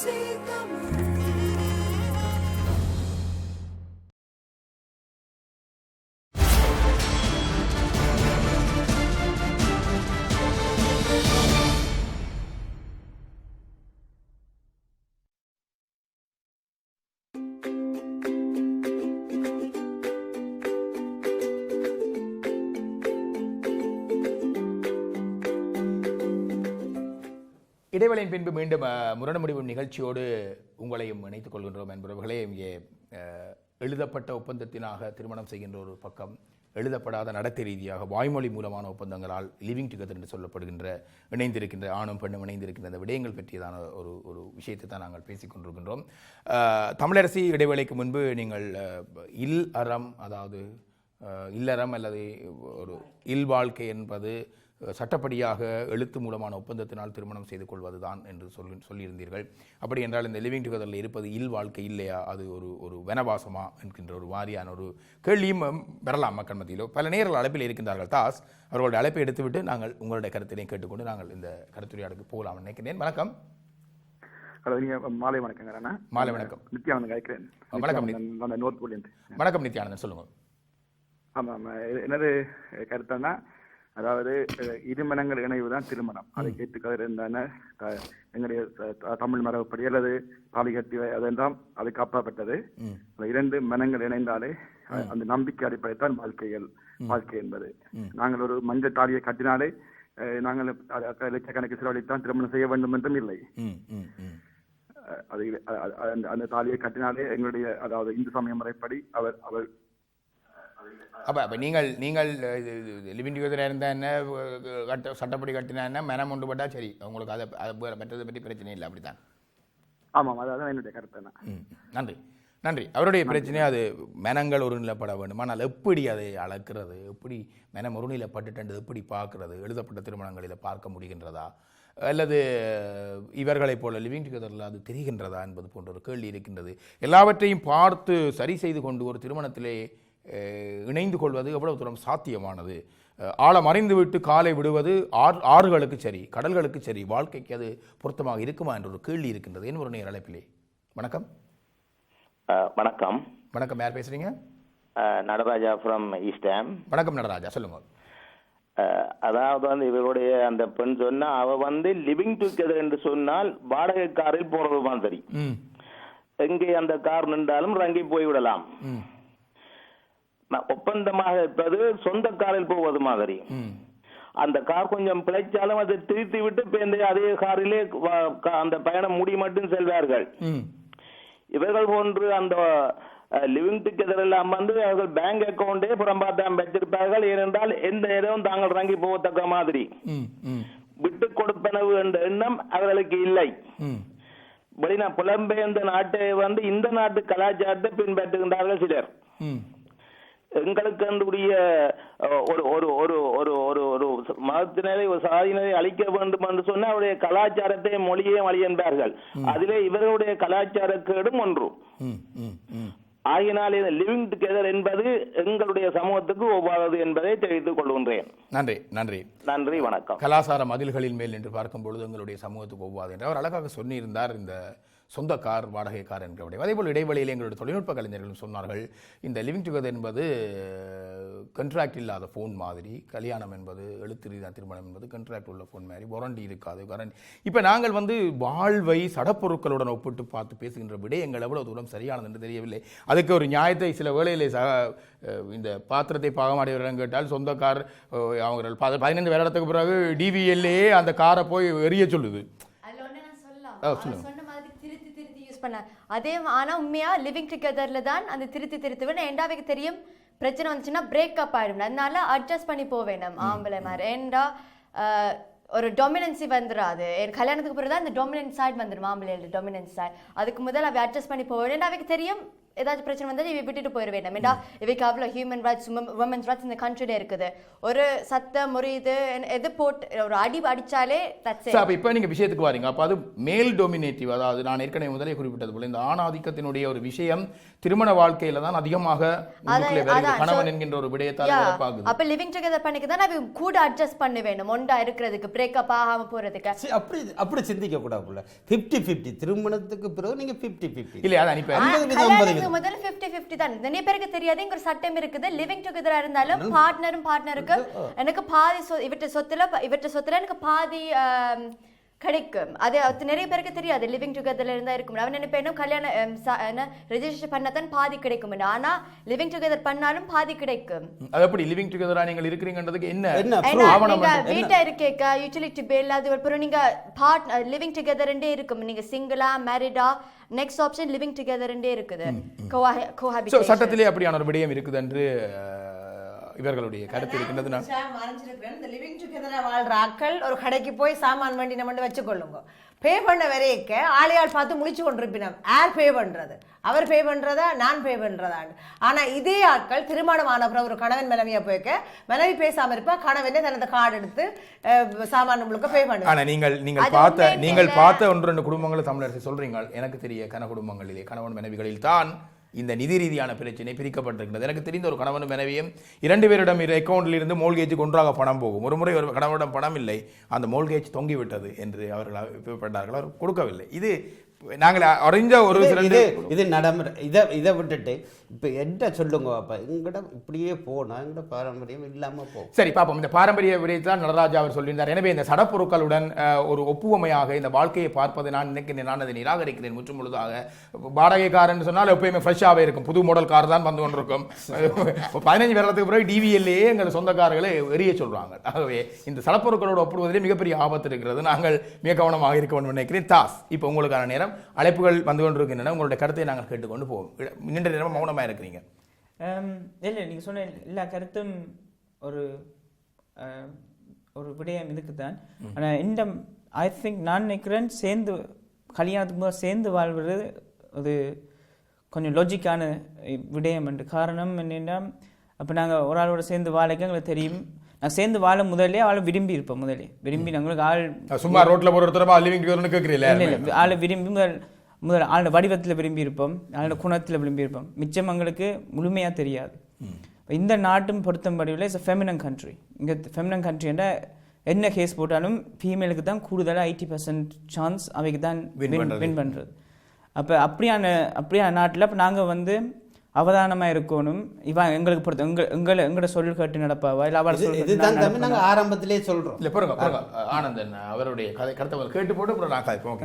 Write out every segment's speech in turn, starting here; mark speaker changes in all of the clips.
Speaker 1: see the moon. இடைவேளையின் பின்பு மீண்டும் அஹ், முரண முடிவு நிகழ்ச்சியோடு உங்களையும் இணைத்துக் கொள்கின்றோம் என்பவர்களே. இங்கே எழுதப்பட்ட ஒப்பந்தத்தினாக திருமணம் செய்கின்ற ஒரு பக்கம் எழுதப்படாத நடத்தை ரீதியாக வாய்மொழி மூலமான ஒப்பந்தங்களால் லிவிங் டுகெதர் என்று சொல்லப்படுகின்ற இணைந்திருக்கின்ற ஆணும் பெண்ணும் இணைந்திருக்கின்ற அந்த விடயங்கள் பற்றியதான ஒரு ஒரு விஷயத்தை தான் நாங்கள் பேசிக்கொண்டிருக்கின்றோம் தமிழரசி இடைவேளைக்கு முன்பு நீங்கள் இல் அறம் அதாவது இல்லறம் அல்லது ஒரு இல் வாழ்க்கை என்பது சட்டப்படியாக எழுத்து மூலமான ஒப்பந்தத்தினால் திருமணம் செய்து கொள்வதுதான் என்று சொல்லி சொல்லியிருந்தீர்கள். அப்படி என்றால் இந்த லிவிங் டுகெதரில் இருப்பது இல் வாழ்க்கை இல்லையா? அது ஒரு ஒரு வனவாசமா என்கின்ற ஒரு வாரியான ஒரு கேள்வியும் பெறலாம் மக்கள் மத்தியிலோ. பல நேர்கள் அழைப்பில் இருக்கின்றார்கள். தாஸ் அவர்களுடைய அழைப்பை எடுத்துவிட்டு நாங்கள் உங்களுடைய கருத்தினையும் கேட்டுக்கொண்டு நாங்கள் இந்த கருத்துரையாடலுக்கு போகலாம் நினைக்கிறேன். வணக்கம்.
Speaker 2: ஹலோ மாலை வணக்கங்க
Speaker 1: மாலை வணக்கம்.
Speaker 2: நித்யானந்தன் கேட்கிறேன்
Speaker 1: வணக்கம், வணக்கம் நித்யானந்தன். சொல்லுங்கள்
Speaker 2: ஆமா ஆமா இது என்னது கருத்துன்னா அதாவது இருமனங்கள் இணைவு தான் திருமணம். அதை கேட்டுக்காக இருந்தான எங்களுடைய தமிழ் மரபுப்படி அல்லது வை- அதெல்லாம் அது அந்த இரண்டு மனங்கள் இணைந்தாலே அந்த நம்பிக்கை அடிப்படைத்தான் வாழ்க்கைகள் வாழ்க்கை என்பது. நாங்கள் ஒரு மஞ்சள் தாலியை கட்டினாலே நாங்கள் லட்சக்கணக்கு செலவழித்தான் திருமணம் செய்ய வேண்டும் என்றும் இல்லை. அது அந்த தாலியை கட்டினாலே எங்களுடைய அதாவது இந்து சமய முறைப்படி அவர் அவர்
Speaker 1: அப்போ அப்போ நீங்கள் நீங்கள் லிவிங் டுகெதராக இருந்தால் என்ன கட்ட சட்டப்படி கட்டினா என்ன மனம் ஒன்றுபட்டா சரி. உங்களுக்கு அதை அதை மற்றதை பற்றி பிரச்சனை இல்லை அப்படித்தான்.
Speaker 2: ஆமாம் அதான் என்னுடைய கருத்து
Speaker 1: நன்றி. நன்றி. அவருடைய பிரச்சனை அது மனங்கள் ஒருநிலைப்பட வேண்டும். ஆனால் எப்படி அதை அளக்கிறது? எப்படி மனம் ஒருநிலைப்பட்டுட்டு எப்படி பார்க்கிறது? எழுதப்பட்ட திருமணங்களில் பார்க்க முடிகின்றதா? அல்லது இவர்களைப் போல லிவிங் டுகெதரில் அது தெரிகின்றதா என்பது போன்ற ஒரு கேள்வி இருக்கின்றது. எல்லாவற்றையும் பார்த்து சரி செய்து கொண்டு ஒரு திருமணத்திலே இணைந்து கொள்வது எவ்வளவு தூரம் சாத்தியமானது? ஆழம் அறிந்து விட்டு காலை விடுவது ஆறு ஆறுகளுக்கு சரி கடல்களுக்கு சரி வாழ்க்கைக்கு அது பொருத்தமாக இருக்குமா என்ற ஒரு கேள்வி இருக்கின்றது. என் ஒரு நேர் அழைப்பிலே. வணக்கம்.
Speaker 3: வணக்கம்.
Speaker 1: வணக்கம். யார் பேசுறீங்க?
Speaker 3: நடராஜா ஃப்ரம் ஈஸ்டாம்
Speaker 1: வணக்கம் நடராஜா. சொல்லுங்க.
Speaker 3: அதாவது வந்து இவருடைய அந்த பெண் சொன்னா அவ வந்து லிவிங் டுகெதர் என்று சொன்னால் வாடகை காரில் போறது மாதிரி எங்கே அந்த கார் நின்றாலும் ரங்கி போய்விடலாம்.
Speaker 1: ம்.
Speaker 3: ந- ஒப்பந்தமாக இருப்பது சொந்த காரில் போவது மாதிரி. அந்த கார் கொஞ்சம் பிழைச்சாலும் அதை திருத்தி விட்டு பேருந்து அதே காரிலே அந்த பயணம் முடி மட்டும் செல்வார்கள். இவர்கள் போன்று அந்த லிவிங் டுகெதர் எல்லாம் வந்து அவர்கள் பேங்க் அக்கவுண்டே புறம்பாட்டாம் வச்சிருப்பார்கள். ஏனென்றால் எந்த நேரமும் தாங்கள் இறங்கி போகத்தக்க மாதிரி. விட்டு கொடுப்பனவு என்ற எண்ணம் அவர்களுக்கு இல்லை. வெளிநா புலம்பெயர்ந்த நாட்டை வந்து இந்த நாட்டு கலாச்சாரத்தை பின்பற்றுகின்றார்கள் சிலர். எங்களுக்கு அன்றுடைய ஒரு ஒரு ஒரு ஒரு ஒரு ஒரு மதத்தினரை ஒரு சாதியினரை அழிக்க வேண்டும் என்று சொன்ன அவருடைய கலாச்சாரத்தை மொழியே வழி என்பார்கள் அதிலே இவர்களுடைய கலாச்சார கேடும் ஒன்று. ஆகினால் லிவிங் டுகெதர் என்பது எங்களுடைய சமூகத்துக்கு ஒவ்வாதது என்பதை தெரிவித்துக் கொள்கின்றேன்.
Speaker 1: நன்றி நன்றி.
Speaker 3: நன்றி வணக்கம்.
Speaker 1: கலாசார மதில்களின் மேல் என்று பார்க்கும் பொழுது எங்களுடைய சமூகத்துக்கு ஒவ்வாது என்று அவர் அழகாக சொல்லியிருந்தார் இந்த சொந்த கார் வாடகை கார் விடயம் அதேபோல் இடைவெளியில் எங்களுடைய தொழில்நுட்ப கலைஞர்களும் சொன்னார்கள் இந்த லிவிங் டுகெதர் என்பது கண்ட்ராக்ட் இல்லாத ஃபோன் மாதிரி கல்யாணம் என்பது எழுத்து ரீதியான திருமணம் என்பது கண்ட்ராக்ட் உள்ள ஃபோன் மாதிரி வாரண்டி இருக்காது கரண்ட் இப்போ நாங்கள் வந்து வாழ்வை சடப்பொருட்களுடன் ஒப்பிட்டு பார்த்து பேசுகின்ற விடயங்கள் எவ்வளவு தூரம் சரியானது என்று தெரியவில்லை. அதுக்கு ஒரு நியாயத்தை சில வேளையிலே அஹ், இந்த பாத்திரத்தை பாகமாடியவரிடம் கேட்டால் சொந்த கார் அவங்க பதினைந்து வருடத்துக்கு பிறகு டிவிஎல்லே அந்த காரை போய் எரிய சொல்லுது.
Speaker 4: அதுல யூஸ் அதே ஆனா உண்மையா லிவிங் டுகெதர்ல தான் அந்த திருத்தி திருத்துவேன். ஏண்டாவைக்கு தெரியும்? பிரச்சனை வந்துச்சுன்னா பிரேக்கப் ஆயிடும் அதனால அட்ஜஸ்ட் பண்ணி போவேன் நம்ம ஆம்பளை மாதிரி. ஏண்டா ஒரு டொமினன்சி வந்துடாது என் கல்யாணத்துக்கு பிறகு தான் இந்த டொமினன்ஸ் சைடு வந்துடும் ஆம்பளையோட டொமினன்ஸ் சைடு அதுக்கு முதல்ல அவை அட்ஜஸ்ட் பண்ணி போவேன் அவைக்கு தெரியும்? ஏதாச்சும் பிரச்சனை வந்தா இவை விட்டுட்டு போயிட வேண்டாம். ஏண்டா? இவைக்கு அவ்வளோ ஹியூமன் ரைட்ஸ் உமன்ஸ் ரைட்ஸ் இந்த கண்ட்ரில இருக்குது. ஒரு சத்தம் ஒரு இது எது போட்டு ஒரு அடி அடிச்சாலே தட்ஸ்
Speaker 1: சரி, அப்ப இப்ப நீங்க விஷயத்துக்கு வாரீங்க. அப்ப அது மேல் டொமினேட்டிவ் அதாவது நான் ஏற்கனவே முதலே குறிப்பிட்டது போல இந்த ஆணாதிக்கத்தினுடைய ஒரு விஷயம் திருமண வாழ்க்கையில தான் அதிகமாக கணவன் என்கின்ற ஒரு விடயத்தால்
Speaker 4: அப்ப லிவிங் டுகெதர் பண்ணிக்க தான் அவ கூட அட்ஜஸ்ட் பண்ண வேணும். ஒண்டா இருக்கிறதுக்கு பிரேக்கப் ஆகாம போறதுக்கு.
Speaker 5: அப்படி அப்படி சிந்திக்க கூடாதுல ஃபிஃப்டி ஃபிஃப்டி திருமணத்துக்கு பிறகு நீங்க ஃபிஃப்டி ஃபிஃப்டி
Speaker 1: இல்லையா? அதான் இப்ப
Speaker 5: வீதம்.
Speaker 4: முதல்ல 50 50 தான். நிறைய பேருக்கு தெரியாது இங்க ஒரு சட்டம் இருக்குது. லிவிங் டுகெதரா இருந்தாலும் பார்ட்னரும் பார்ட்னருக்கு எனக்கு பாதி சொ- இவற்ற சொத்துல இவற்ற சொத்துல எனக்கு பாதி கிடைக்கும். அது அது நிறைய பேருக்கு தெரியாது. லிவிங் டுகெதர்ல இருந்தா இருக்கும் அவன் நினைப்பேனும் கல்யாணம் ரெஜிஸ்டர் பண்ணத்தான் பாதி கிடைக்கும். ஆனா லிவிங் டுகெதர் பண்ணாலும் பாதி கிடைக்கும்.
Speaker 1: அது எப்படி? லிவிங் டுகெதரா நீங்கள் இருக்கிறீங்கன்றதுக்கு என்ன?
Speaker 4: நீங்க வீட்டா இருக்கேக்க யூட்டிலிட்டி பில் அது அப்புறம் நீங்க பார்ட் லிவிங் டுகெதர்ண்டே இருக்கும். நீங்க சிங்கிளா மேரிடா நெக்ஸ்ட் ஆப்ஷன் லிவிங் டுகெதர்ண்டே இருக்குது.
Speaker 1: சட்டத்திலே அப்படியான ஒரு விடயம் இருக்குது என்று இவர்களுடைய கருத்து இருக்கின்றது நான்
Speaker 6: மறைஞ்சிருக்கிறேன். இந்த லிவிங் ஒரு கடைக்கு போய் சாமான் வண்டி நம்ம வச்சுக்கொள்ளுங்க. பே பண்ண வரைக்க ஆளையாள் பார்த்து முடிச்சு கொண்டிருப்பினோம். யார் பே பண்றது? அவர் பே பண்றதா? நான் பே பண்றதான்னு. ஆனா இதே ஆட்கள் திருமணம் ஆன அப்புறம் ஒரு கணவன் மனைவியா போய்க்க மனைவி பேசாம இருப்பா கணவனே தனது கார்டு எடுத்து சாமான் முழுக்க பே பண்ணுவார்
Speaker 1: ஆனா நீங்கள் நீங்கள் பார்த்த நீங்கள். பார்த்த ஒன்று ரெண்டு குடும்பங்களை தமிழரசு சொல்றீங்க. எனக்கு தெரிய கன குடும்பங்களிலே கணவன் மனைவிகளில் தான் இந்த நிதி ரீதியான பிரச்சனை பிரிக்கப்பட்டிருக்கிறது. எனக்கு தெரிந்த ஒரு கணவனும் மனைவியும் இரண்டு பேரிடம் இரு அக்கௌண்டில் இருந்து மோல்கேஜுக்கு ஒன்றாக பணம் போகும். ஒரு முறை ஒரு கணவனிடம் பணம் இல்லை. அந்த மோல்கேஜ் தொங்கிவிட்டது என்று அவர்கள் அபிப்பிராயப்பட்டார்கள் அவர் கொடுக்கவில்லை. இது நாங்கள் அறிஞ்ச ஒரு சில
Speaker 5: இது நடைமுறை. இதை இதை விட்டுட்டு இப்போ என்ன சொல்லுங்க அப்ப எங்கட இப்படியே போனா எங்கட பாரம்பரியம் இல்லாம போகும்
Speaker 1: சரி பாப்போம். இந்த பாரம்பரிய விடயத்தை தான் நடராஜா அவர் சொல்லியிருந்தார். எனவே இந்த சடப்பொருட்களுடன் ஒரு ஒப்புவமையாக இந்த வாழ்க்கையை பார்ப்பது நான் நினைக்கிறேன். நான் அதை நிராகரிக்கிறேன். முற்றும் முழுதாக வாடகைக்காரன் சொன்னால் எப்பயுமே ஃப்ரெஷ்ஷாகவே இருக்கும். புது மாடல் கார் தான் வந்து கொண்டிருக்கும். பதினஞ்சு வருடத்துக்கு பிறகு டிவிஎல்லே எங்கள் சொந்த கார்களை எரிய சொல்றாங்க. ஆகவே இந்த சடப்பொருட்களோடு ஒப்பிடுவதிலே மிகப்பெரிய ஆபத்து இருக்கிறது. நாங்கள் மிக கவனமாக இருக்க வேண்டும் நினைக்கிறேன். தாஸ் இப்போ உங்களுக்கான நேரம். அழைப்புகள் வந்து கொண்டிருக்கின்றன. உங்களுடைய கருத்தை நாங்கள் கேட்டுக்கொண்டு போவோம். நீண்ட நேரம் மௌனமாக இருக்கிறீங்க
Speaker 7: இல்லை நீங்கள் சொன்ன எல்லா கருத்தும் ஒரு ஒரு விடயம் இதுக்கு தான் ஆனால் இந்த ஐ திங்க் நான் நினைக்கிறேன் சேர்ந்து கல்யாணத்துக்கு முதல் சேர்ந்து வாழ்வது அது கொஞ்சம் லாஜிக்கான விடயம் என்று. காரணம் என்னென்னா அப்போ நாங்கள் ஒரு ஆளோட சேர்ந்து வாழைக்கு எங்களுக்கு தெரியும். நான் சேர்ந்து வாழ முதல்லே ஆளை விரும்பி இருப்போம் முதலே. விரும்பி நாங்களுக்கு ஆள்
Speaker 1: சும்மா ரோட்ல போற ஒருத்தரமா லிவிங் கேட்குறீங்களே
Speaker 7: இல்லை இல்லை ஆளை விரும்பி முதல் முதல் ஆளோட வடிவத்தில் விரும்பி இருப்போம். ஆளோட குணத்தில் விரும்பி இருப்போம். மிச்சம் எங்களுக்கு முழுமையாக தெரியாது. இந்த நாட்டும் பொறுத்தம்படியில் இட்ஸ் ஃபெமினன் கண்ட்ரி இங்கே ஃபெமினன் கண்ட்ரின்னா என்ன கேஸ் போட்டாலும் ஃபீமேலுக்கு தான் கூடுதலாக எயிட்டி பர்சன்ட் சான்ஸ் அவைக்கு தான்
Speaker 1: பண்றது.
Speaker 7: வின் பண்ணுறது அப்போ அப்படியான அப்படியான நாட்டில் இப்போ நாங்கள் வந்து அவதானமாக இருக்கணும் இவன் எங்களுக்கு பொறுத்த எங்க எங்களை எங்களோட சொல் கேட்டு நடப்பாவா? இல்லை கேட்டு
Speaker 5: இதுதான் தமிழ் நாங்க ஆரம்பத்திலே சொல்றோம்.
Speaker 1: இல்ல பாருங்க பாருங்க ஆனந்தன் அவருடைய கதை கருத்தை கேட்டு போட்டு அப்புறம் நான் கதைப்போம்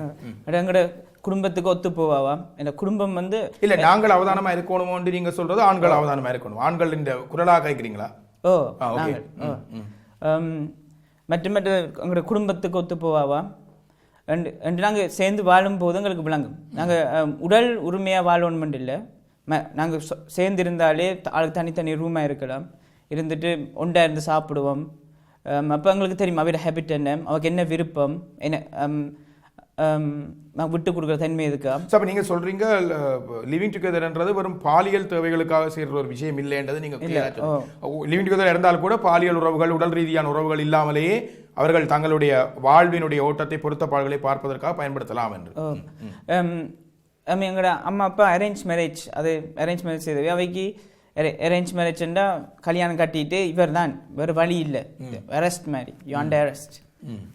Speaker 7: எங்களோட குடும்பத்துக்கு ஒத்து போவாவா? இந்த குடும்பம் வந்து
Speaker 1: இல்ல நாங்கள் அவதானமா இருக்கணும்னு நீங்க சொல்றது ஆண்கள் அவதானமா இருக்கணும் ஆண்கள் இந்த குரலா கேட்குறீங்களா?
Speaker 7: ஓ. நாங்கள் மற்ற மற்ற எங்களோட குடும்பத்துக்கு ஒத்து போவாவா? ரெண்டு ரெண்டு நாங்கள் சேர்ந்து வாழும்போது எங்களுக்கு விளங்கும். நாங்கள் உடல் உரிமையாக வாழணுமென்று இல்லை. நாங்கள் சேர்ந்து இருந்தாலே த- ஆளுக்கு தனித்தனி ரூமாக இருக்கலாம். இருந்துட்டு ஒண்டா இருந்து சாப்பிடுவோம். அப்போ எங்களுக்கு தெரியும் அவையோட ஹேபிட் என்ன அவருக்கு என்ன விருப்பம் என்ன நான் விட்டு கொடுக்குற தன்மை இருக்கா?
Speaker 1: So, அப்ப நீங்க சொல்றீங்க லிவிங் டுகெதர்ன்றது வெறும் பாலியல் தேவைகளுக்காக செய்யற ஒரு விஷயம் இல்லைன்றது நீங்க லிவிங் டுகெதர் இருந்தால் கூட பாலியல் உறவுகள் உடல் ரீதியான உறவுகள் இல்லாமலேயே அவர்கள் தங்களுடைய வாழ்வினுடைய ஓட்டத்தை பொருத்த பாடுகளை பார்ப்பதற்காக பயன்படுத்தலாம் என்று.
Speaker 7: ஐ எங்களோட அம்மா அப்பா அரேஞ்ச் மேரேஜ் அது அரேஞ்ச் மேரேஜ் செய்தவை அவைக்கு அரேஞ்ச் மேரேஜ்ண்டா கல்யாணம் கட்டிட்டு இவர் தான் வேறு வழி இல்லை. அரெஸ்ட் மாதிரி. யூ அண்டர் அரெஸ்ட்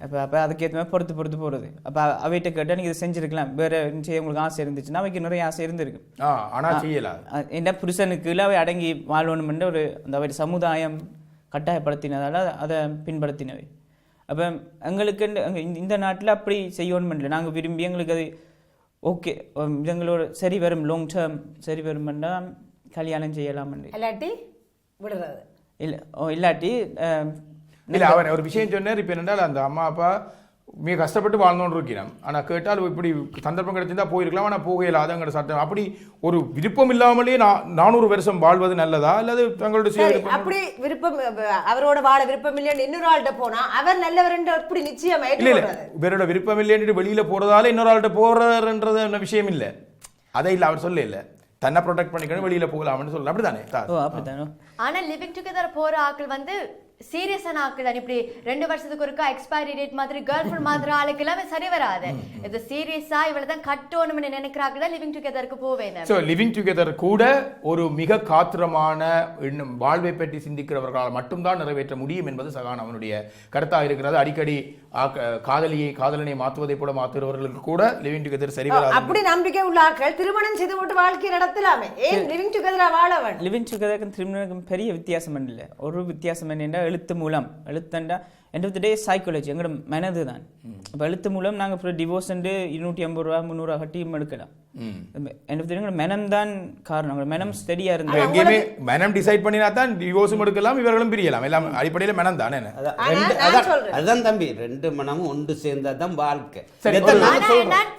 Speaker 7: அப்போ அப்போ அதுக்கேற்ற மாதிரி பொறுத்து பொறுத்து போகிறது அப்போ அவைகிட்ட கேட்டால் நீங்கள் இதை செஞ்சுருக்கலாம். வேறு செய்ய உங்களுக்கு ஆசை இருந்துச்சுன்னா அவைக்கு நிறைய ஆசை இருந்திருக்கு.
Speaker 1: ஆ ஆனா செய்யலாம்
Speaker 7: என்ன புருஷனுக்கு அவை அடங்கி வாழணுமென்ற ஒரு அந்த அவை சமுதாயம் கட்டாயப்படுத்தினதால அதை பின்படுத்தினவை. அப்போ எங்களுக்கு இந்த- நாட்டில் அப்படி செய்யணும் இல்லை. நாங்கள் விரும்பி எங்களுக்கு அது ஓகே எங்களோட சரி வரும் லாங் டேர்ம் சரி வருமெண்டா கல்யாணம் செய்யலாம்
Speaker 6: இல்லாட்டி விடுறது
Speaker 7: இல்லை ஓ இல்லாட்டி அஹ்,
Speaker 1: இல்ல அவர் ஒரு விஷயம் சொன்னார் இப்ப என்னென்றால் அந்த அம்மா அப்பா மிக கஷ்டப்பட்டு வாழ்ந்தோன்னு இருக்கிறோம் ஆனா கேட்டால் இப்படி சந்தர்ப்பம் கிடைச்சிருந்தா போயிருக்கலாம். ஆனா போக இயலாதங்கிற சட்டம். அப்படி ஒரு விருப்பம் இல்லாமலே நானூறு வருஷம் வாழ்வது நல்லதா? அல்லது தங்களுடைய
Speaker 6: அப்படி விருப்பம் அவரோட வாழ விருப்பம் இல்லைன்னு இன்னொரு ஆள்கிட்ட போனா அவர் நல்லவர் எப்படி நிச்சயம்
Speaker 1: இல்ல இல்ல. இவரோட விருப்பம் இல்லைன்னு வெளியில போறதால இன்னொரு ஆள்கிட்ட போறதுன்றது என்ன விஷயம் இல்ல. அதை இல்ல அவர் சொல்ல இல்ல தன்னை ப்ரொடெக்ட் பண்ணிக்கணும் வெளியில போகலாம்னு சொல்லலாம் அப்படிதானே
Speaker 7: அப்படித்தானோ.
Speaker 4: ஆனா லிவிங் டுகெதர் போற ஆட்கள் வந்து சீரியஸான ஆட்கள் இப்படி ரெண்டு வருஷத்துக்கு ஒருக்கா எக்ஸ்பைரி டேட் மாதிரி கேர்ள் ஃப்ரெண்ட் மாதிரி ஆளுக்கு எல்லாமே சரி வராது. இது சீரியஸா இவ்வளவு தான் கட்டணும்னு நினைக்கிறாங்க லிவிங் டுகெதருக்கு போவேன்
Speaker 1: ஸோ லிவிங் டுகெதர் கூட ஒரு மிக காத்திரமான இன்னும் வாழ்வை பற்றி சிந்திக்கிறவர்களால் மட்டும்தான் நிறைவேற்ற முடியும் என்பது சகான் அவனுடைய கருத்தாக இருக்கிறது. அடிக்கடி காதலியை காதலனை மாற்றுவதை போல மாற்றுகிறவர்களுக்கு கூட லிவிங் டுகெதர் சரி வராது.
Speaker 6: அப்படி நம்பிக்கை உள்ள ஆட்கள் திருமணம் செய்து போட்டு வாழ்க்கையை நடத்தலாமே. ஏன் லிவிங் டுகெதரா வாழ வேண்டும்?
Speaker 7: லிவிங் டுகெதருக்கும் திருமணக்கும் பெரிய வித்தியாசம் இல்லை. ஒரு வித்தியாசம் என்னென்னா எழுத்து மூலம் எழுத்தண்டா end of the day psychology எங்களோட மனது தான். இப்போ எழுத்து மூலம் நாங்கள் அப்புறம் டிவோர்ஸ் இருநூற்றி ஐம்பது ரூபா முந்நூறுவா கட்டியும் எடுக்கலாம்.
Speaker 1: ம்.
Speaker 7: எண்ட் ஆஃப் த எங்களோட மனம் தான் காரணம். எங்களோட மனம் ஸ்டெடியாக
Speaker 1: இப்ப
Speaker 7: இருந்தால்
Speaker 1: எங்கேயுமே மனம் டிசைட் பண்ணினா தான் டிவோர்ஸும் எடுக்கலாம் இவர்களும் பிரியலாம். எல்லாம் அடிப்படையில் மனம் தானே
Speaker 5: அதான். தம்பி ரெண்டு மனமும் ஒன்று சேர்ந்தா தான் வாழ்க்கை.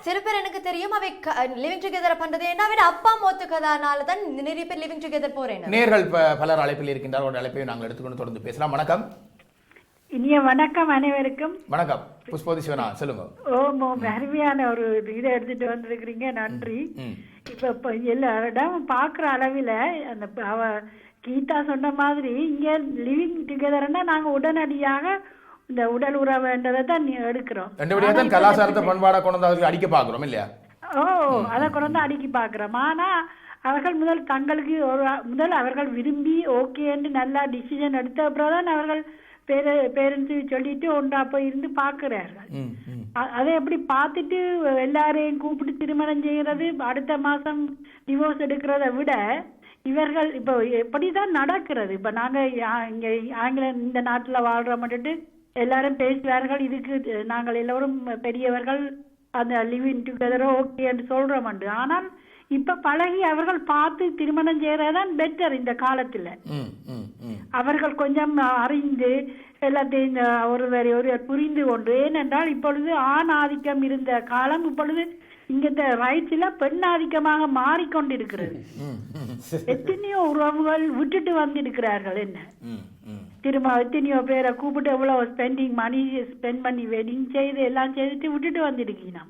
Speaker 4: சில பேர் எனக்கு தெரியும் அவை லிவிங் டுகெதர் பண்றது என்ன? அவன் அப்பா மோத்துக்கதானால தான் நிறைய பேர் லிவிங் டுகெதர் போறேன்
Speaker 1: நேர்கள் பலர் அழைப்பில் இருக்கின்றார். ஒரு அழைப்பை நாங்கள் எடுத்துக்கொண்டு தொடர்ந்து பேசலாம். வணக்கம்.
Speaker 8: இனிய வணக்கம் அனைவருக்கும்.
Speaker 1: வணக்கம். புஷ்போதி சிவனா சொல்லுங்க.
Speaker 8: ஓம் ஓம். அருமையான ஒரு இதை எடுத்துட்டு வந்திருக்கிறீங்க. நன்றி. இப்ப எல்லா இடம் பாக்குற அளவில் அந்த அவ கீதா சொன்ன மாதிரி இங்க லிவிங் டுகெதர்னா நாங்க உடனடியாக இந்த உடல் உறவுன்றதை தான் எடுக்கிறோம்.
Speaker 1: கலாச்சாரத்தை பண்பாடா கொண்டு வந்து அடிக்க பார்க்குறோம் இல்லையா?
Speaker 8: ஓ அதை கொண்டு வந்து அடுக்கி பார்க்குறோம். ஆனா அவர்கள் முதல் தங்களுக்கு ஒரு முதல் அவர்கள் விரும்பி ஓகேன்னு நல்லா டிசிஷன் எடுத்த அப்புறம் தான் அவர்கள் பேர பேரண்ட்ஸு சொல்லிட்டு ஒன்றா போய் இருந்து பார்க்கிறார்கள் அ- அதை எப்படி பார்த்துட்டு எல்லாரையும் கூப்பிட்டு திருமணம் செய்யறது அடுத்த மாசம் டிவோர்ஸ் எடுக்கிறத விட இவர்கள் இப்போ எப்படிதான் நடக்கிறது? இப்ப நாங்க இங்க ஆங்கில இந்த நாட்டுல வாழ்ற மட்டுட்டு எல்லாரும் பேசுவார்கள் இதுக்கு நாங்கள் எல்லோரும் பெரியவர்கள் அந்த லிவிங் டுகெதரோ ஓகே என்று சொல்றோம் ஆனால் இப்ப பழகி அவர்கள் பார்த்து திருமணம் செய்யறதுதான் பெட்டர் இந்த காலத்துல. அவர்கள் கொஞ்சம் அறிந்து எல்லாத்தையும் ஒருவர் ஒருவர் புரிந்து கொண்டு ஏனென்றால் இப்பொழுது ஆண் ஆதிக்கம் இருந்த காலம் இப்பொழுது இங்கத்த ரைட்ஸ்ல பெண் ஆதிக்கமாக மாறிக்கொண்டிருக்கிறது. எத்தனையோ உறவுகள் விட்டுட்டு வந்திருக்கிறார்கள் என்ன? திரும்ப எத்தனையோ பேரை கூப்பிட்டு எவ்வளவு ஸ்பெண்டிங் மணி ஸ்பெண்ட் பண்ணி வெட்டிங் செய்து எல்லாம் செய்துட்டு விட்டுட்டு வந்திருக்கீங்க.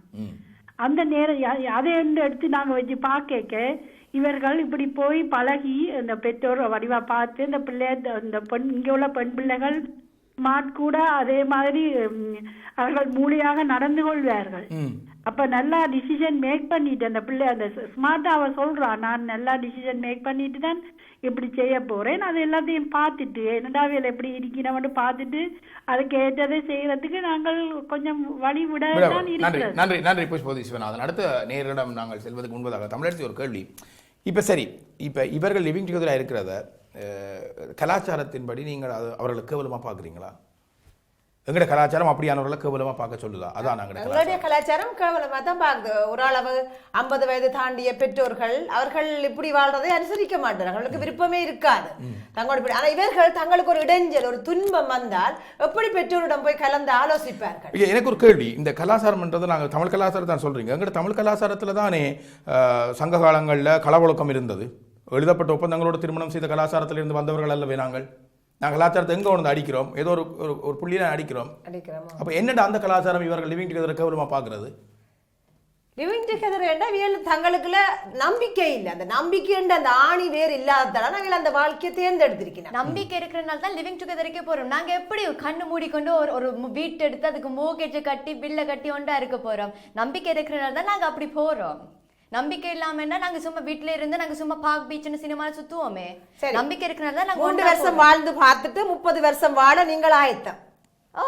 Speaker 8: அந்த நேரம் அதை என்று எடுத்து நாங்க வச்சு பார்க்க இவர்கள் இப்படி போய் பழகி அந்த பெற்றோர் வடிவா பார்த்து இந்த பிள்ளை இந்த பெண் இங்கே உள்ள பெண் பிள்ளைகள் ஸ்மார்ட் கூட அதே மாதிரி அவர்கள் மூலியாக நடந்து கொள்வார்கள். அப்ப நல்லா டிசிஷன் மேக் பண்ணிட்டு அந்த பிள்ளை அந்த ஸ்மார்ட்டா அவ சொல்றா நான் நல்லா டிசிஷன் மேக் பண்ணிட்டு தான் இப்படி செய்ய போறேன். அது எல்லாத்தையும் பார்த்துட்டு என்னடா வேலை எப்படி இருக்கிறவன்னு பார்த்துட்டு அதுக்கு ஏற்றதை செய்யறதுக்கு நாங்கள் கொஞ்சம் வழி விட
Speaker 1: விட-
Speaker 8: தான்
Speaker 1: நன்றி நன்றி நன்றி புஷ்போதி சிவநாதன் அடுத்த நேரிடம் நாங்கள் செல்வதற்கு முன்பதாக தமிழரசி ஒரு கேள்வி. இப்போ சரி இப்போ இவர்கள் லிவிங் டுகெதராக இருக்கிறத கலாச்சாரத்தின்படி நீங்கள் அது அவர்களை கேவலமாக பார்க்குறீங்களா? எங்கட கலாச்சாரம் அப்படியானவர்களை கேவலமாக பார்க்க சொல்லுதா? அதான்
Speaker 6: எங்களுடைய கலாச்சாரம். கேவலமா தான் பார்க்குது. ஒரு அளவு ஐம்பது வயது தாண்டிய பெற்றோர்கள் அவர்கள் இப்படி வாழ்றதை அனுசரிக்க மாட்டார்கள். அவர்களுக்கு விருப்பமே இருக்காது. தங்களோட இப்படி- ஆனா இவர்கள் தங்களுக்கு ஒரு இடைஞ்சல் ஒரு துன்பம் வந்தால் எப்படி பெற்றோரிடம் போய் கலந்து ஆலோசிப்பார்கள்?
Speaker 1: எனக்கு ஒரு கேள்வி. இந்த கலாச்சாரம்ன்றது நாங்கள் தமிழ் கலாச்சாரத்தை தான் சொல்கிறீங்க எங்கட தமிழ் கலாச்சாரத்தில் தானே சங்க காலங்களில் களவொழுக்கம் இருந்தது. எழுதப்பட்ட ஒப்பந்தங்களோடு திருமணம் செய்த கலாச்சாரத்திலிருந்து வந்தவர்கள் அல்லவே நாங்கள். நாங்கள் கலாச்சாரத்தை எங்கே கொண்டு அடிக்கிறோம்? ஏதோ ஒரு ஒரு- ஒரு புள்ளியில அடிக்கிறோம்.
Speaker 6: அடிக்கிறோமா?
Speaker 1: அப்போ என்னடா அந்த கலாச்சாரம் இவர்கள் லிவிங் டுகெதரை கேவலமாக பார்க்குறது
Speaker 6: லிவிங் டுகெதர் என்றால் தங்களுக்குள்ள நம்பிக்கை இல்லை? அந்த நம்பிக்கை என்ற அந்த ஆணி வேறு இல்லாததால நாங்கள் அந்த வாழ்க்கையை தேர்ந்தெடுத்திருக்கிறோம்.
Speaker 4: நம்பிக்கை இருக்கிறனால தான் லிவிங் டுகெதருக்கே போறோம். நாங்க எப்படி கண்ணு மூடிக்கொண்டு ஒரு ஒரு வீட்டு எடுத்து அதுக்கு மோகேஜ் கட்டி பில்ல கட்டி ஒண்டா இருக்க போறோம்? நம்பிக்கை இருக்கிறனால தான் நாங்க அப்படி போறோம். நம்பிக்கை இல்லாமன்னா நாங்க சும்மா வீட்ல இருந்து நாங்க சும்மா பார்க் பீச்னு சினிமால சுத்துவோமே.
Speaker 6: சரி.
Speaker 4: நம்பிக்கை இருக்கிறனால தான் நாங்க
Speaker 6: மூன்று
Speaker 4: ஒன்றா
Speaker 6: வருஷம். வாழ்ந்து பார்த்துட்டு முப்பது வருஷம் வாழ நீங்கள் ஆயத்தம்.
Speaker 4: ஓ.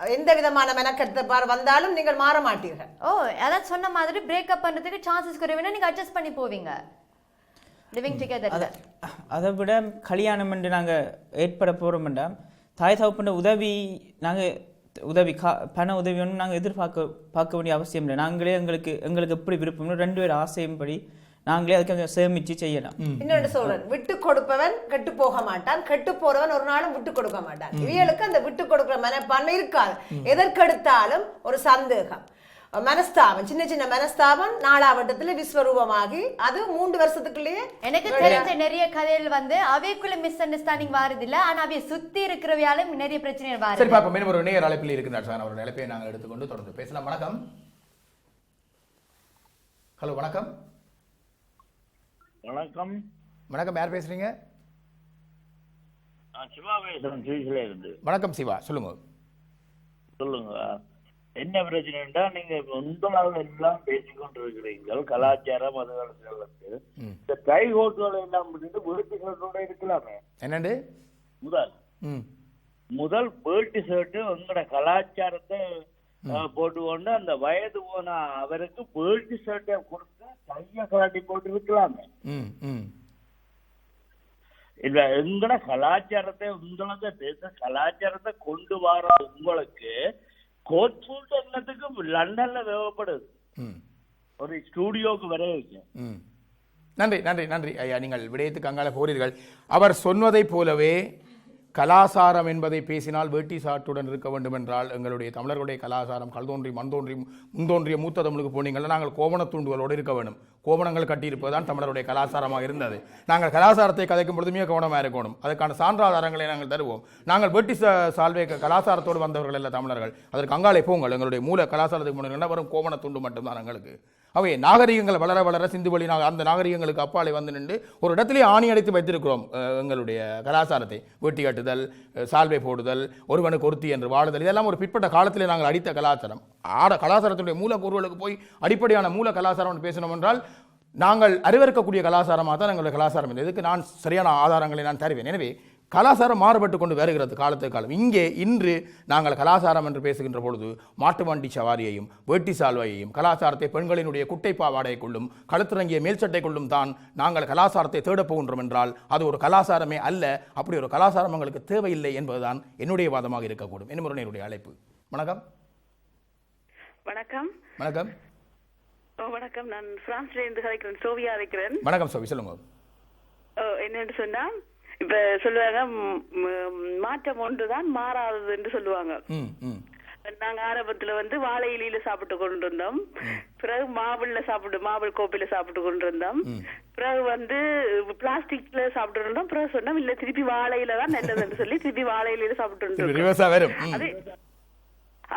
Speaker 6: எந்த விதமான மெனக்கெடுத்த பார் வந்தாலும் நீங்கள் மாற மாட்டீர்கள்.
Speaker 4: ஓ அதான் சொன்ன மாதிரி பிரேக்கப் பண்றதுக்கு சான்சஸ் குறைவுனா நீங்க அட்ஜஸ்ட் பண்ணி போவீங்க. லிவிங் டுகெதர்
Speaker 7: அதை அதை விட கல்யாணம் என்று நாங்கள் ஏற்பட போகிறோம்டா தாய் தகப்பன உதவி நாங்கள் உதவி கா பண உதவி ஒன்றும் நாங்கள் எதிர்பார்க்க பார்க்க வேண்டிய அவசியம் இல்லை. நாங்களே எங்களுக்கு எங்களுக்கு எப்படி விருப்பம்னு ரெண்டு பேர் ஆசையும்படி நாங்களே அதுக்கு கொஞ்சம் சேமித்து செய்யலாம்.
Speaker 6: இன்னொன்று சொல்றேன். விட்டு கொடுப்பவன் கெட்டு போக மாட்டான். கெட்டு போறவன் ஒரு நாளும் விட்டு கொடுக்க மாட்டான். இவர்களுக்கு அந்த விட்டு கொடுக்கிற மனப்பான்மை இருக்காது. எதற்கெடுத்தாலும் ஒரு சந்தேகம். மனஸ்தாபம் சின்ன சின்ன மனஸ்தாபம் நாலாவட்டத்துல விஸ்வரூபமாகி அது மூன்று வருஷத்துக்குள்ளேயே
Speaker 4: எனக்கு தெரிஞ்ச நிறைய கதைகள் வந்து அவைக்குள்ள மிஸ் அண்டர்ஸ்டாண்டிங் வாரது இல்ல ஆனா அவைய சுத்தி இருக்கிறவையால நிறைய பிரச்சனை
Speaker 1: சரி
Speaker 4: வாருது
Speaker 1: பாப்போம் மேலும் ஒரு நேர் அழைப்பில் இருக்கிறார் சார். அவருடைய அழைப்பை நாங்கள் எடுத்துக்கொண்டு தொடர்ந்து பேசலாம். வணக்கம். ஹலோ வணக்கம்.
Speaker 9: வணக்கம்.
Speaker 1: வணக்கம். யார் பேசுறீங்க?
Speaker 9: நான் சிவா பேசுறேன். இருந்து
Speaker 1: வணக்கம் சிவா. சொல்லுங்க.
Speaker 9: சொல்லுங்க. என்ன பிரச்சனைன்னா நீங்க முந்தலாவது எல்லாம் பேசிக்கொண்டு இருக்கிறீர்கள் கலாச்சாரம் அதுகளுக்கு
Speaker 1: ம்.
Speaker 9: இந்த கை கோட்டுகளை எல்லாம் விட்டுட்டு வேட்டி ஷர்ட்டோட இருக்கலாமே.
Speaker 1: என்னண்டு?
Speaker 9: முதல். முதல் வேட்டி ஷர்ட்டு உங்களோட கலாச்சாரத்தை போட்டுக்கொண்டு அந்த வயது போன அவருக்கு வேட்டி ஷர்ட்டை கொடுத்து கையை கலாட்டி போட்டு இருக்கலாமே. இல்ல எங்கட கலாச்சாரத்தை உங்களது தேச கலாச்சாரத்தை கொண்டு வர உங்களுக்கு கோட் சூட் என்னத்துக்கு லண்டன்ல தேவைப்படுது. ஒரு ஸ்டூடியோக்கு வர வைக்க
Speaker 1: ம். நன்றி நன்றி நன்றி. ஐயா நீங்கள் விடயத்துக்கு அங்கால போறீர்கள் அவர் சொன்னதைப் போலவே கலாசாரம் என்பதை பேசினால் வேட்டி சாட்டுடன் இருக்க வேண்டும் என்றால் எங்களுடைய தமிழர்களுடைய கலாசாரம் கல் தோன்றி மண் தோன்றி மூத்த தமிழுக்கு போனீங்கன்னா நாங்கள் கோவணத்துண்டுகளோடு இருக்க வேண்டும். கோவணங்கள் கட்டியிருப்பதுதான் தமிழருடைய கலாச்சாரமாக இருந்தது. நாங்கள் கலாச்சாரத்தை கதைக்கும் பொழுது மிக கவனமாக இருக்கணும். அதற்கான சான்றாதாரங்களை நாங்கள் தருவோம். நாங்கள் வேட்டி சா- சால்வை கலாச்சாரத்தோடு வந்தவர்கள் அல்ல தமிழர்கள். அதற்கு அங்காலே போங்கள். எங்களுடைய மூல கலாசாரத்துக்கு முன்னாடி வரும் கோவணத்துண்டு மட்டும்தான் எங்களுக்கு. அவை நாகரிகங்கள் வளர வளர சிந்து வழி நாக அந்த நாகரிகங்களுக்கு அப்பாலே வந்து நின்று ஒரு இடத்துலேயே ஆணி அடித்து வைத்திருக்கிறோம் எங்களுடைய கலாச்சாரத்தை. வெட்டி கட்டுதல் சால்வை போடுதல் ஒருவனுக்கு ஒருத்தி என்று வாழுதல் இதெல்லாம் ஒரு பிற்பட்ட காலத்திலே நாங்கள் அடித்த கலாச்சாரம். ஆட கலாச்சாரத்துடைய மூலக்கூறுகளுக்கு போய் அடிப்படையான மூல கலாச்சாரம் பேசணும் என்றால் நாங்கள் அறிவறுக்கக்கூடிய கலாச்சாரமாக தான் எங்களுடைய கலாச்சாரம் எதுக்கு இதுக்கு நான் சரியான ஆதாரங்களை நான் தருவேன். எனவே கலாச்சாரம் மாறுபட்டு கொண்டு வருகிறது காலத்துக்கு காலம். இங்கே இன்று நாங்கள் கலாச்சாரம் என்று பேசுகின்ற பொழுது மாட்டு வண்டி சவாரியையும் வேட்டி சால்வையையும் கலாச்சாரத்தை பெண்களினுடைய குட்டை பாவாடைக்குள்ளும் கழுத்திறங்கிய மேல் சட்டைக்குள்ளும் தான் நாங்கள் கலாச்சாரத்தை தேடப் போகின்றோம் என்றால் அது ஒரு கலாச்சாரமே அல்ல. அப்படி ஒரு கலாச்சாரம் எங்களுக்கு தேவையில்லை என்பதுதான் என்னுடைய வாதமாக இருக்கக்கூடும். என்ன என்னுடைய அழைப்பு? வணக்கம்.
Speaker 10: வணக்கம்.
Speaker 1: வணக்கம்.
Speaker 10: வணக்கம். நான் பிரான்ஸ்ல இருந்து சோவியா இருக்கிறேன்
Speaker 1: வணக்கம் சோவி. சொல்லுங்க.
Speaker 10: ஓ, என்னன்னு சொன்னா இப்ப சொல்லுவாங்க மாற்றம் ஒன்றுதான் மாறாதது என்று சொல்லுவாங்க. நாங்க ஆரம்பத்துல வந்து வாழை இலையில சாப்பிட்டு கொண்டு இருந்தோம் பிறகு மாவுள்ள சாப்பிட்டு மாவுள் கோப்பையில சாப்பிட்டு கொண்டு இருந்தோம் பிறகு வந்து பிளாஸ்டிக்ல சாப்பிட்டு இருந்தோம் பிறகு சொன்னோம் இல்ல திருப்பி வாழையில தான் நல்லதுன்னு சொல்லி திருப்பி வாழை இலையில சாப்பிட்டு இருந்தோம். அது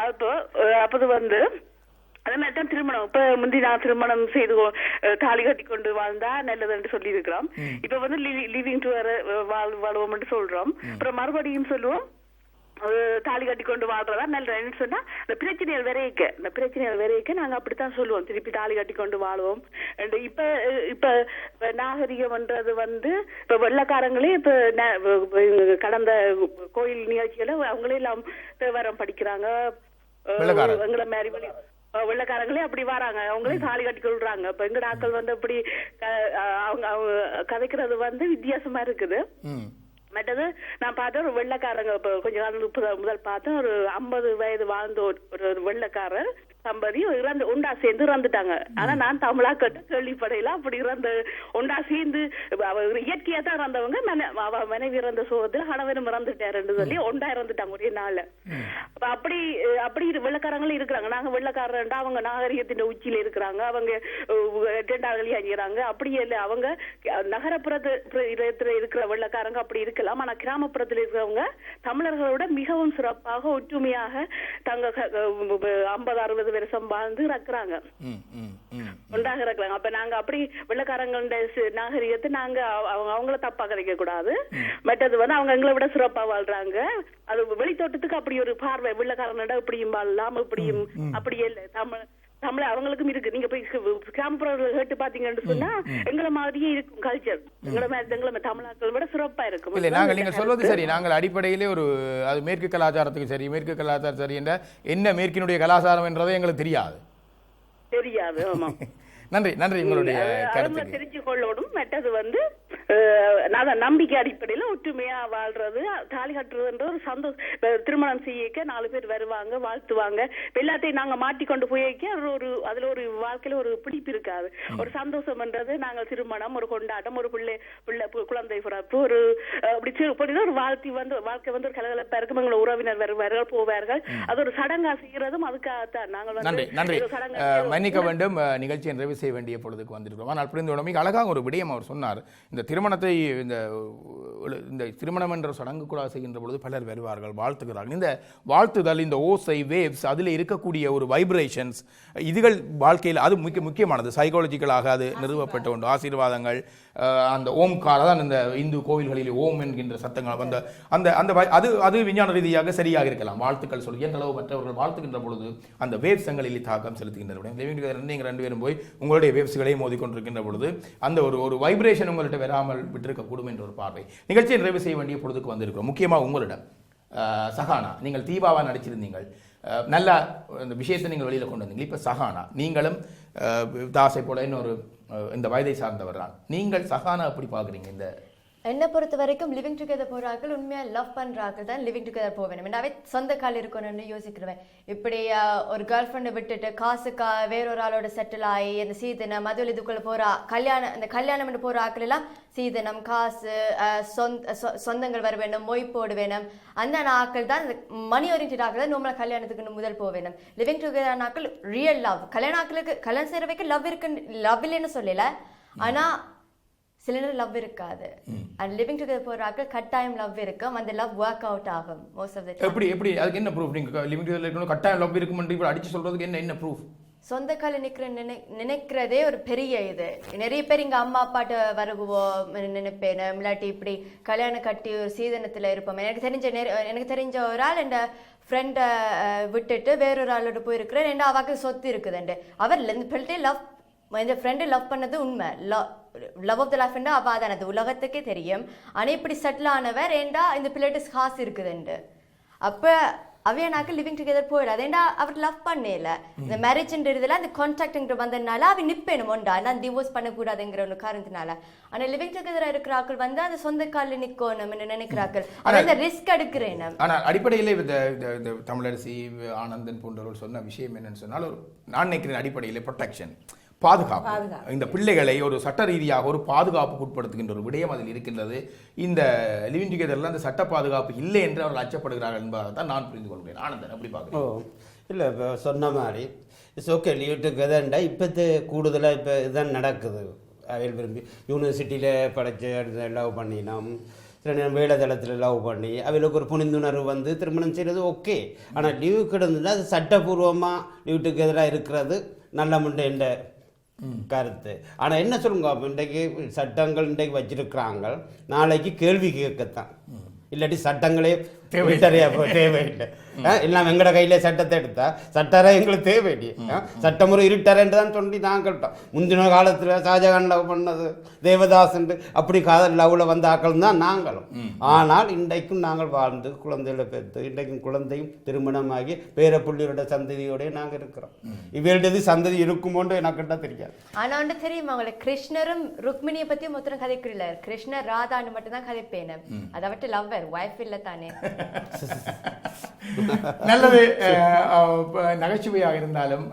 Speaker 10: அப்போ அப்போது வந்து அதே மாதிரி தான் திருமணம். இப்ப முந்தி நான் திருமணம் செய்து தாலி கட்டி கொண்டு வாழ்ந்தா நல்லதுன்னு சொல்லி இருக்கிறோம் இப்ப வந்து லிவிங் டு வாழ் வாழ்வோம்னு சொல்றோம். அப்புறம் மறுபடியும் சொல்லுவோம் தாலி கட்டி கொண்டு வாழ்றதா நல்லதுன்னு சொன்னா இந்த பிரச்சனைகள் விரைக்க இந்த பிரச்சனைகள் விரைக்க நாங்க அப்படித்தான் சொல்லுவோம். திருப்பி தாலி கட்டி கொண்டு வாழுவோம் இப்ப இப்ப நாகரிகம்ன்றது வந்து இப்ப வெள்ளக்காரங்களே இப்ப கடந்த கோயில் நிகழ்ச்சிகளை அவங்களே எல்லாம் தேவாரம் படிக்கிறாங்க. எங்களை மாதிரி வெள்ளைக்காரங்களே அப்படி வராங்க. அவங்களே தாலி கட்டி கொள்றாங்க. இப்ப எங்க ஆட்கள் வந்து அப்படி அவங்க அவங்க கதைக்கிறது வந்து வித்தியாசமா இருக்குது. மற்றது நான் பார்த்தேன் ஒரு வெள்ளைக்காரங்க இப்ப கொஞ்ச காலம் முப்பது முதல் பார்த்தேன். ஒரு ஐம்பது வயது வாழ்ந்த ஒரு ஒரு வெள்ளைக்காரர். தம்பதி இறந்து ஒண்டா சேர்ந்து இறந்துட்டாங்க. ஆனா நான் தமிழா கேட்டு கேள்விப்படையில அப்படி இறந்து ஒண்டா சேர்ந்து இயற்கையா தான் இறந்தவங்க அவ மனைவி இறந்த சோகத்துல கணவனும் இறந்துட்டாருன்னு சொல்லி ஒண்டா இறந்துட்டாங்க ஒரே அப்ப அப்படி அப்படி வெள்ளைக்காரங்களும் இருக்கிறாங்க. நாங்க வெள்ளைக்காரன்டா அவங்க நாகரிகத்தின் உச்சியில இருக்கிறாங்க. அவங்க ரெண்டாவது அணியறாங்க அப்படியே இல்ல அவங்க அஹ், நகரப்புறத்து புறத்துல இருக்கிற வெள்ளைக்காரங்க அப்படி இருக்கலாம். ஆனா கிராமப்புறத்துல இருக்கிறவங்க தமிழர்களோட மிகவும் சிறப்பாக ஒற்றுமையாக தங்க ஐம்பது அறுபது வருஷம் வாழ்ந்து
Speaker 1: ம்
Speaker 10: ஒன்றாக இருக்கிறாங்க அப்ப நாங்க அப்படி வெள்ளக்காரங்களோட நாகரிகத்தை நாங்க அவ- அவங்க அவங்கள தப்பா கதைக்க கூடாது. மற்றது வந்து அவங்க எங்களை விட சிறப்பா வாழ்றாங்க. அது வெளித்தோட்டத்துக்கு அப்படி ஒரு பார்வை வெள்ளக்காரனோட இப்படியும் வாழலாம் இப்படியும் அப்படியே இல்ல தமிழ் தமிழ் அவங்களுக்கும் இருக்கு. நீங்க போய் கு- கிராமப்புறங்களை கேட்டு பாத்தீங்கன்னு சொன்னா எங்களை மாதிரியே இருக்கும் கல்ச்சர் எங்களை எங்களை தமிழாக்கள் விட சிறப்பா இருக்கும்.
Speaker 1: இல்லை நாங்கள் நீங்கள் சொல்வது சரி. நாங்கள் அடிப்படையிலே ஒரு அது மேற்கு கலாச்சாரத்துக்கு சரி மேற்கு கலாச்சாரம் சரி என்ற என்ன மேற்கினுடைய கலாச்சாரம் என்றதே எங்களுக்கு தெரியாது.
Speaker 10: தெரியாது ஆமா.
Speaker 1: நன்றி நன்றி உங்களுடைய கருத்துக்கு.
Speaker 10: தெரிஞ்சு கொள்ளணும் மற்றது வந்து நம்பிக்கை அடிப்படையில ஒற்றுமையா வாழ்றது தாலி கட்டுறதுன்ற ஒரு சந்தோஷம் திருமணம் செய்யக்க நாலு பேர் வருவாங்க வாழ்த்துவாங்க. எல்லாத்தையும் நாங்க மாட்டி கொண்டு போய்க்க அது ஒரு அதுல ஒரு வாழ்க்கையில ஒரு பிடிப்பு இருக்காது. ஒரு சந்தோஷம்ன்றது நாங்கள் திருமணம் ஒரு கொண்டாட்டம் ஒரு பிள்ளை பிள்ளை குழந்தை பிறப்பு ஒரு அப்படி சி- இப்படி ஒரு வாழ்க்கை வந்து வாழ்க்கை வந்து ஒரு கலகலப்பா இருக்கும். எங்களை உறவினர் வருவார்கள் போவார்கள். அது ஒரு சடங்கா செய்யறதும் அதுக்காகத்தான். நாங்கள் வந்து
Speaker 1: நன்றி. மன்னிக்க வேண்டும். நிகழ்ச்சியை நிறைவு செய்ய வேண்டிய பொழுதுக்கு வந்திருக்கிறோம். ஆனால் புரிந்து அழகாக ஒரு விடயம் அவர் சொன்னார். இந்த திருமண திருமணத்தை இந்த இந்த திருமணம் என்ற சடங்கு கூட செய்கின்ற பொழுது பலர் வருவார்கள் வாழ்த்துகிறார்கள். இந்த வாழ்த்துதல் இந்த ஓசை வேவ்ஸ் அதில் இருக்கக்கூடிய ஒரு வைப்ரேஷன்ஸ் இதுகள் வாழ்க்கையில் அது முக்கிய முக்கியமானது. சைக்காலஜிக்கலாக அது நிறுவப்பட்ட ஒன்று ஆசீர்வாதங்கள் அந்த ஓம்கார் அதான் இந்த இந்து கோவில்களில் ஓம் என்கின்ற சத்தங்கள் அந்த அந்த அந்த அது அது விஞ்ஞான ரீதியாக சரியாக இருக்கலாம். வாழ்த்துக்கள் சொல்லி எந்த அளவு மற்றவர்கள் வாழ்த்துகின்ற பொழுது அந்த வேவ்ஸங்களில் தாக்கம் செலுத்துகின்றன நீங்கள் ரெண்டு பேரும் போய் உங்களுடைய வேவ்ஸ்களை மோதிக்கொண்டிருக்கின்ற பொழுது அந்த ஒரு ஒரு வைப்ரேஷன் உங்கள்கிட்ட வராமல் விட்டிருக்கக்கூடும் என்ற ஒரு பார்வை. நிகழ்ச்சியை நிறைவு செய்ய வேண்டிய பொழுதுக்கு வந்திருக்கிறோம். முக்கியமாக உங்களிடம் சஹானா நீங்கள் தீபாவா நடிச்சிருந்தீங்கள். அஹ், நல்லா இந்த விஷயத்தை நீங்கள் வெளியில் கொண்டு வந்தீங்க. இப்போ சஹானா நீங்களும் தாசை போல இன்னொரு இந்த வயதை சார்ந்தவர் தான் நீங்கள் சஹானா எப்படி பார்க்குறீங்க இந்த
Speaker 4: என்னை பொறுத்த வரைக்கும் லிவிங் டுகெதர் போகிறார்கள் உண்மையாக லவ் பண்றார்கள் தான் லிவிங் டுகெதர் போக வேணும் அவை சொந்த கால் இருக்கணும்னு யோசிக்கிறவன். இப்படி ஒரு கேர்ள் ஃப்ரெண்டை விட்டுட்டு காசுக்கா வேறொரு ஆளோட செட்டில் ஆகி அந்த சீதனம் மதுவில் இதுக்குள்ளே போகிற கல்யாணம் அந்த கல்யாணம் பண்ணி போகிற ஆட்கள் எல்லாம் சீதனம் காசு சொந்த சொ- சொந்தங்கள் வர வேணும் மொய் போட வேணும் அந்த ஆட்கள் தான் மணி ஓரியன்ட் ஆக்கள் தான் நம்மள கல்யாணத்துக்கு முதல் போக வேணும் லிவிங் டுகெதர் ஆக்கள் ரியல் லவ் கல்யாண ஆக்களுக்கு கல்யாணம் செய்கிற வைக்க லவ் இருக்கு லவ் இல்லைன்னு சொல்லலை. ஆனால் சில நேரம் லவ் இருக்காது அண்ட் லிவிங் டுகெதர் ஆட்கள் கட்டாயம் லவ் இருக்கும். அந்த லவ் ஒர்க் அவுட் ஆகும் மோஸ்ட் ஆஃப் த
Speaker 1: எப்படி எப்படி? அதுக்கு என்ன ப்ரூஃப் நீங்கள் லிமிட் இருக்கணும் கட்டாயம் லவ் இருக்குமென்று இப்படி அடிச்சு சொல்றதுக்கு என்ன என்ன ப்ரூஃப்
Speaker 4: சொந்த கால நிக்கிற நினை நினைக்கிறதே ஒரு பெரிய இது. நிறைய பேர் இங்க அம்மா அப்பாட்ட வருவோம் நினைப்பேன். இல்லாட்டி இப்படி கல்யாணம் கட்டி ஒரு சீதனத்துல இருப்போம். எனக்கு தெரிஞ்ச எனக்கு தெரிஞ்ச ஒரு ஆள் என் ஃப்ரெண்டை விட்டுட்டு வேறொரு ஆளோட போயிருக்கிறேன். ரெண்டு அவாக்கு சொத்து இருக்குதுண்டு. அவர் இந்த பிள்ளைட்டே லவ் இந்த ஃப்ரெண்டு லவ் பண்ணது உண்மை. லவ் ஆஃப் த லைஃப் அவ தான் அது உலகத்துக்கே தெரியும். ஆனா இப்படி செட்டில் ஆனவர் ஏண்டா இந்த பிள்ளைட்டு காசு இருக்குதுண்டு அப்ப அவையனாக்கு லிவிங் டுகெதர் போயிடாது. ஏண்டா அவர் லவ் பண்ணல? இந்த மேரேஜ்ன்றதுல அந்த கான்ட்ராக்ட்ங்கிற வந்ததுனால அவ நிப்பேணும் உண்டா நான் டிவோர்ஸ் பண்ணக்கூடாதுங்கிற ஒரு காரணத்தினால. ஆனா லிவிங் டுகெதர் இருக்கிற ஆட்கள் வந்து அந்த சொந்த காலில் நிக்கணும்னு நினைக்கிறார்கள். அந்த ரிஸ்க் எடுக்கிறேன்
Speaker 1: ஆனால் அடிப்படையில் இந்த தமிழரசி ஆனந்தன் போன்றவர்கள் சொன்ன விஷயம் என்னன்னு சொன்னால் நான் நினைக்கிறேன் அடிப்படையில் ப்ரொடெக்ஷன் பாதுகாப்பு. இந்த பிள்ளைகளை ஒரு சட்ட ரீதியாக ஒரு பாதுகாப்புக்கு உட்படுத்துகின்ற ஒரு விடயம் அதில் இருக்கின்றது. இந்த லிவிங் டுகெதரில் அந்த சட்ட பாதுகாப்பு இல்லை என்று அவர்கள் அச்சப்படுகிறார்கள் என்பதை தான் நான் புரிந்து கொள்கிறேன். ஆனந்தன் எப்படி
Speaker 5: ஓ
Speaker 1: பார்க்குறேன்
Speaker 5: இல்லை இப்போ சொன்ன மாதிரி இட்ஸ் ஓகே லீவ் டுகெதர்ண்டா இப்போத்து கூடுதலாக இப்போ இதுதான் நடக்குது. அவையில் விரும்பி யூனிவர்சிட்டியில் படித்து லவ் பண்ணினோம். சில நேரம் வேலைதளத்தில் லவ் பண்ணி அவைகளுக்கு ஒரு புனிந்துணர்வு வந்து திருமணம் செய்கிறது ஓகே ஆனால் லீவு கிடந்துன்னா அது சட்டபூர்வமாக லீவ் டுகெதராக இருக்கிறது நல்ல முண்டை என்ற கருத்து. ஆனால் என்ன சொல்லுங்க இன்றைக்கு சட்டங்கள் இன்றைக்கு வச்சிருக்கிறாங்க. நாளைக்கு கேள்வி கேட்கத்தான். இல்லாட்டி சட்டங்களே தேவையா தேவையில்லை. ஆ, எல்லாம் எங்கட கையில சட்டத்தை எடுத்தா சட்டரை எங்களுக்கு தேவையில்லை. ஆ, சட்டமுறை இருட்டரன்று தான் சொல்லி நான் கேட்டோம் முந்தின காலத்துல ஷாஜகான் லவ் பண்ணது தேவதாசன் அப்படி காதல் லவ்ல வந்த ஆக்கள் தான் நாங்களும். ஆனால் இன்றைக்கும் நாங்கள் வாழ்ந்து குழந்தைகளை பெற்று இன்றைக்கும் குழந்தையும் திருமணமாகி பேர புள்ளியோட சந்ததியோட நாங்கள் இருக்கிறோம். இவருடையது சந்ததி இருக்குமோன்னு எனக்கிட்ட தெரியாது.
Speaker 4: ஆனா வந்து தெரியுமா உங்களுக்கு கிருஷ்ணரும் ருக்மிணியை பத்தி மொத்தம் கதைக்கிறீல கிருஷ்ணர் ராதான்னு மட்டும் தான் கதைப்பேன் அதை விட்டு லவ்வர் ஒய்ஃப் இல்ல தானே.
Speaker 1: நல்லது நகைச்சுவையாக இருந்தாலும்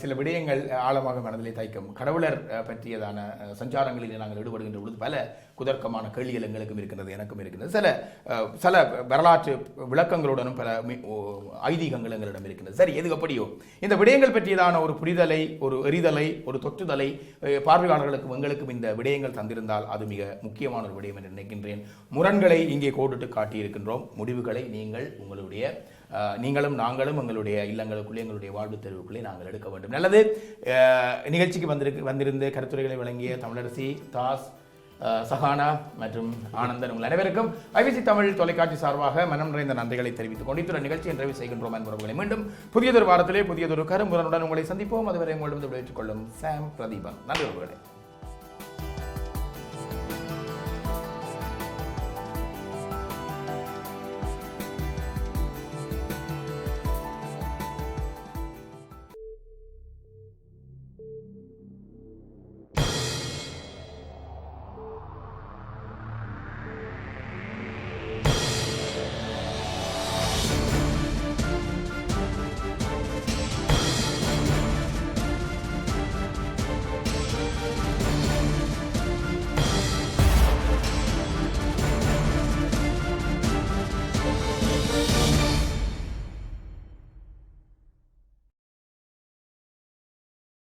Speaker 1: சில விடயங்கள் ஆழமாக மனதிலே தைக்கும். கடவுளர் பற்றியதான சஞ்சாரங்களில் நாங்கள் ஈடுபடுகின்ற பொழுது பல குதர்க்கமான கேள்விகள் எங்களுக்கும் இருக்கின்றது எனக்கும் இருக்கின்றது சில சில வரலாற்று விளக்கங்களுடனும் பல ஐதீகங்கள் எங்களிடம் இருக்கின்றது சரி எது எப்படியோ இந்த விடயங்கள் பற்றியதான ஒரு புரிதலை ஒரு எரிதலை ஒரு தொற்றுதலை பார்வையாளர்களுக்கும் எங்களுக்கும் இந்த விடயங்கள் தந்திருந்தால் அது மிக முக்கியமான ஒரு விடயம் என்று நினைக்கின்றேன். முரண்களை இங்கே கோடிட்டு காட்டியிருக்கின்றோம். முடிவுகளை நீங்கள் உங்களுடைய நீங்களும் நாங்களும் எங்களுடைய இல்லங்களுக்குள்ளே எங்களுடைய வாழ்வு தெருவுக்குள்ளே நாங்கள் எடுக்க வேண்டும். நல்லது. நிகழ்ச்சிக்கு வந்திருக்கு வந்திருந்து கருத்துரைகளை வழங்கிய தமிழரசி தாஸ் சஹானா மற்றும் ஆனந்தன் உங்கள் அனைவருக்கும் ஐபிசி தமிழ் தொலைக்காட்சி சார்பாக மனம் நிறைந்த நன்றிகளை தெரிவித்துக் கொண்டு இத்துடன் என்றவை நிறைவு செய்கின்றோம். என்பவர்களை மீண்டும் புதியதொரு வாரத்திலே புதியதொரு கருமுரனுடன் உங்களை சந்திப்போம். அதுவரை உங்களிடம் விடைபெற்றுக் கொள்ளும் சாம் பிரதீபன். நன்றி